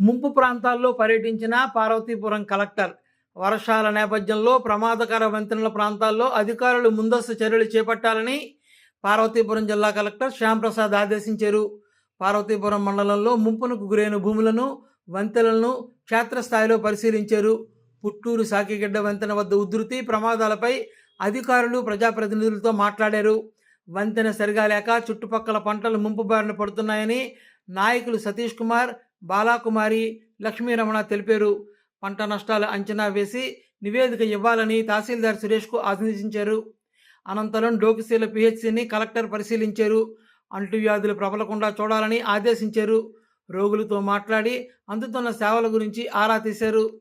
ముంపు ప్రాంతాల్లో పర్యటించిన పార్వతీపురం కలెక్టర్ వర్షాల నేపథ్యంలో ప్రమాదకర వంతెనల ప్రాంతాల్లో అధికారులు ముందస్తు చర్యలు చేపట్టాలని పార్వతీపురం జిల్లా కలెక్టర్ శ్యాంప్రసాద్ ఆదేశించారు. పార్వతీపురం మండలంలో ముంపునకు గురైన భూములను వంతెనలను క్షేత్రస్థాయిలో పరిశీలించారు. పుట్టూరు సాకిగడ్డ వంతెన వద్ద ఉధృతి ప్రమాదాలపై అధికారులు ప్రజాప్రతినిధులతో మాట్లాడారు. వంతెన సరిగా లేక చుట్టుపక్కల పంటలు ముంపు బారిన పడుతున్నాయని నాయకులు సతీష్ కుమార్ బాలాకుమారి లక్ష్మీరమణ తెలిపారు. పంట నష్టాలు అంచనా వేసి నివేదిక ఇవ్వాలని తహసీల్దార్ సురేష్కు ఆదేశించారు అనంతరం డోకిసీల పిహెచ్సిని కలెక్టర్ పరిశీలించారు. అంటువ్యాధులు ప్రబలకుండా చూడాలని ఆదేశించారు. రోగులతో మాట్లాడి అందుతున్న సేవల గురించి ఆరా తీశారు.